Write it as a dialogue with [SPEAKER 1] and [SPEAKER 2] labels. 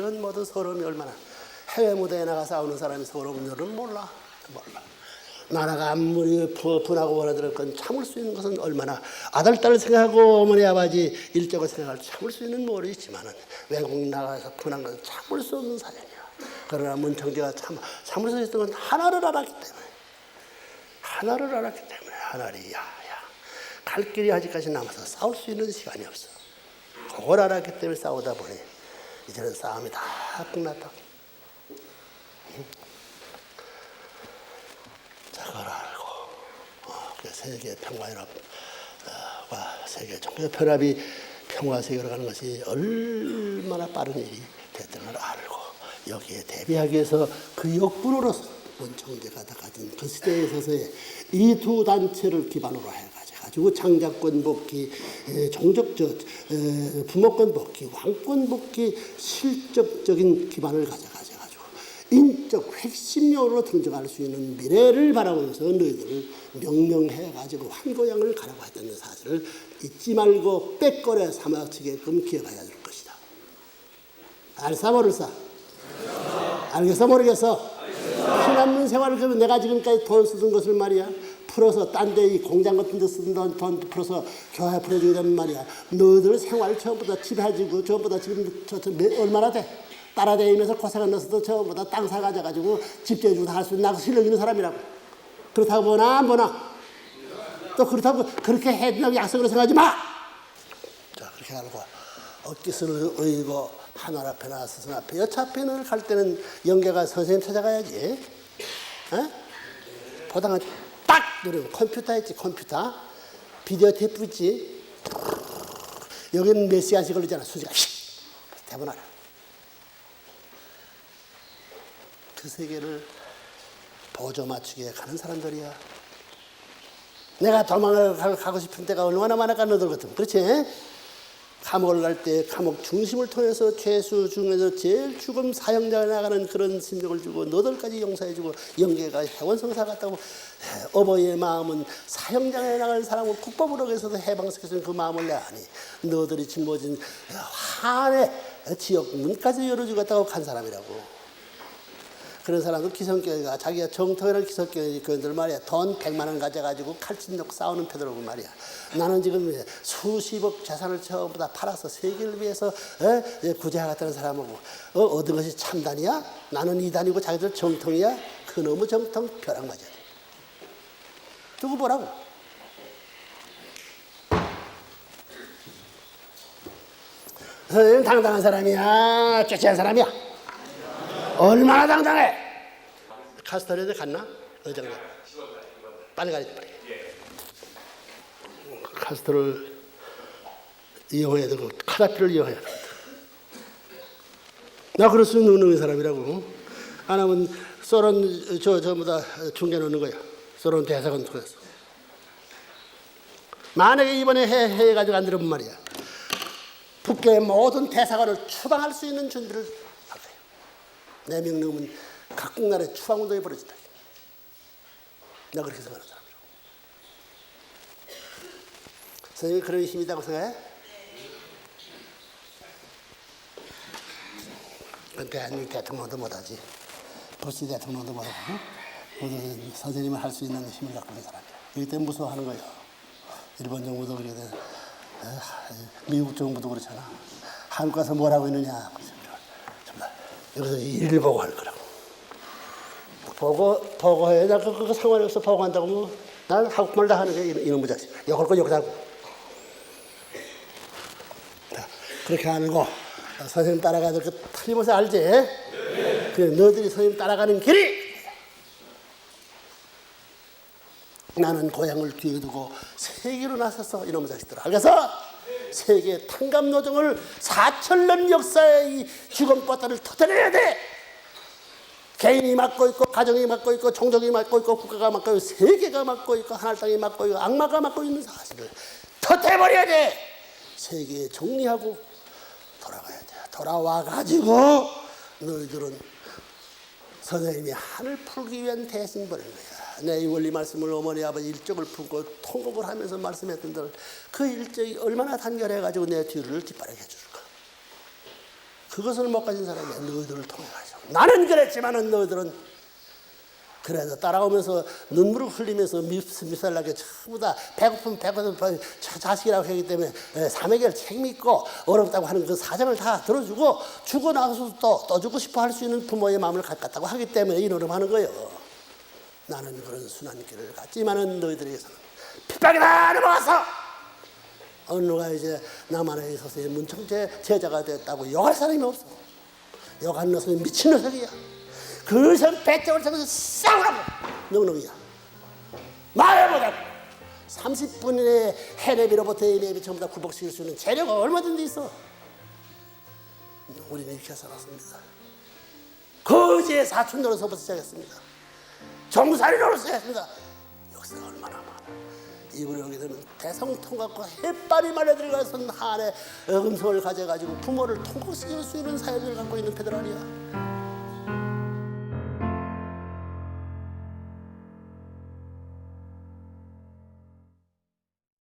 [SPEAKER 1] 그런 모든 서러움이 얼마나 해외 무대에 나가 싸우는 사람이 서러운 줄은 몰라. 몰라. 나라가 아무리 부- 분하고 원하들 건 참을 수 있는 것은 얼마나 아들 딸을 생각하고 어머니 아버지 일적을 생각할 참을 수 있는 모르 있지만은 외국 나가서 분한 건 참을 수 없는 사정이야. 그러나 문청재가 참 참을 수 있던 건 하나를 알았기 때문에. 하나를 알았기 때문에 하나를 야야 갈 길이 아직까지 남아서 싸울 수 있는 시간이 없어. 그걸 알았기 때문에 싸우다 보니 이제는 싸움이 다 끝났다. 자, 그걸 알고 어, 그 세계 평화연합과 세계 종교편합이 평화 세계로 가는 것이 얼마나 빠른 일이 됐다는 걸 알고 여기에 대비하기 위해서 그 역군으로서 원청제가 다 가진 그 시대에 있어서의 이 두 단체를 기반으로 해가 지고 장자권 복귀, 에, 종족적 에, 부모권 복귀, 왕권 복귀 실적적인 기반을 가져가지고 인적 핵심용으로 등장할 수 있는 미래를 바라보면서 너희들을 명명해가지고 환고양을 가라고 했다는 사실을 잊지 말고 빼거래 삼아치게끔 기억해야 될 것이다. 알사 모를사? 알겠어 모르겠어? 피난민 생활을 그러면 내가 지금까지 돈 쓰던 것을 말이야 풀어서 딴 데 이 공장 같은 데 쓰던 돈, 돈 풀어서 교회 풀어주려면 말이야 너희들 생활 전부 다 집 해주고 전부 다 지금 저, 저, 몇- 얼마나 돼? 따라다니면서 고생을 넣어서도 전부 다 땅 사가져가지고 집 지어주고 다 할 수 있는 나가 실력 있는 사람이라고 그렇다고 보나 안 보나 또 그렇다고 그렇게 해준다고 약속으로 생각하지 마! 자 그렇게 알고 어깨를 의고 하늘 앞에 나 스승 앞에 여차피 너를 갈 때는 영계가 선생님 찾아가야지 에? 보다가 딱 누르면 컴퓨터 있지 컴퓨터. 비디오 테이프 있지. 여기는 몇 시간씩 걸리잖아 수지가. 휙 대본하라. 그 세계를 보조 맞추기에 가는 사람들이야. 내가 도망을 가- 가고 싶은 때가 얼마나 많을까 너들 같으면. 그렇지? 감옥을 갈 때 감옥 중심을 통해서 죄수 중에서 제일 죽음 사형자에 나가는 그런 심정을 주고 너들까지 용서해주고 영계가 해원성사 같다고 에, 어버이의 마음은 사형장에 나갈 사람을 국법으로 해서도 해방시켜주는 그 마음을 내 아니 너들이 짊어진 한의 지역 문까지 열어주겠다고 간 사람이라고 그런 사람도 기성교회가 자기가 정통이라는 기성교회 교인들 말이야. 돈 100만 원 가져가지고 칼집 놓고 싸우는 패더라고 말이야. 나는 지금 수십억 재산을 전부 다 팔아서 세계를 위해서 에? 구제하겠다는 사람하고 어, 얻은 것이 참단이야? 나는 이단이고 자기들 정통이야? 그놈의 정통 벼락 맞아야 돼 두고 보라고. 선생님 당당한 사람이야. 쫓아한 사람이야 얼마나 당당해? 카스터리에 갔나? 어디 갔나? 빨리 가야지 빨리. 카스터를 이용해야 되고 카다피를 이용해야 돼. 나 그럴 수 있는 사람이라고. 안 하면 소련 저 전부 다 중계 놓는 거야. 소련 대사관 통해서. 만약에 이번에 해, 해가지고 안 들으면 말이야. 북교의 모든 대사관을 추방할 수 있는 준비를. 내 명령은 각국 나라의 추방운동이 벌어진다. 내가 그렇게 생각하는 사람이라고. 선생님이 그런 힘이 있다고 생각해? 대한민국 대통령도 못하지. 부시 대통령도 못하고, 모든 선생님을 할수 있는 힘을 갖고 있는 사람이야. 때문에 무서워하는 거예요. 일본 정부도. 어, 미국 정부도 그렇잖아. 한국 가서 뭘 하고 있느냐. 여기서 일을 보고 할 거라고. 보고 보고해. 나 그, 그거 상관이 없어 보고한다고 뭐. 난 한국말 다 하는 게 이놈- 이놈의 자식. 욕할 거 욕하고. 자, 그렇게 알고 어, 선생님 따라가도 그 틀림없이 알지? 그 너들이 선생님 따라가는 길이 나는 고향을 뒤에 두고 세계로 나섰어 이놈의 자식들 알겠어? 세계 탕감 노정을 4천년 역사의 이 죽음 뻗다를 터뜨려야 돼! 개인이 맡고 있고 가정이 맡고 있고 종족이 맡고 있고 국가가 맡고 있고 세계가 맡고 있고 하늘 땅이 맡고 있고 악마가 맡고 있는 사실을 터뜨려버려야 돼! 세계에 정리하고 돌아가야 돼. 돌아와 가지고 너희들은 선생님이 한을 풀기 위한 대신벌을 거야. 내이 원리 말씀을 어머니 아버지 일적을 품고 통곡을 하면서 말씀했던 들 그 일적이 얼마나 단결해가지고 내 뒤를 뒷바라게 해줄까. 그것을 못 가진 사람이 너희들을 통해 가죠. 나는 그랬지만은 너희들은 그래서 따라오면서 눈물을 흘리면서 밉살나게 전부 다 배고픈 자- 자식이라고 하기 때문에 에, 사명을 책임있고 어렵다고 하는 그 사정을 다 들어주고 주고 나서도 또, 또 주고 싶어 할 수 있는 부모의 마음을 갖겠다고 하기 때문에 이 노력하는 거예요. 나는 그런 순한 길을 갔지만은 너희들에게서는 핍박이다 넘어갔어. 어느 누가 이제 남한에 있어서 문청제 제자가 됐다고 욕할 사람이 없어. 욕하는 녀석은 미친 녀석이야. 그래서 배짱을 잡아서 싸우라고 넉넉이야. 말해보자고. 30분의 해내비로부터 예비 전부 다 굴복시킬 수 있는 재료가 얼마든지 있어. 우리는 이렇게 살았습니다. 거지의 사촌 노릇서부터 시작했습니다. 노릇 시작했습니다. 역사가 얼마나 많아. 이불에 오게 되면 대성통 갖고 햇발이 말려들어가서 한해 음성을 가져가지고 부모를 통곡시킬 수 있는 사연을 갖고 있는 페드랄이야.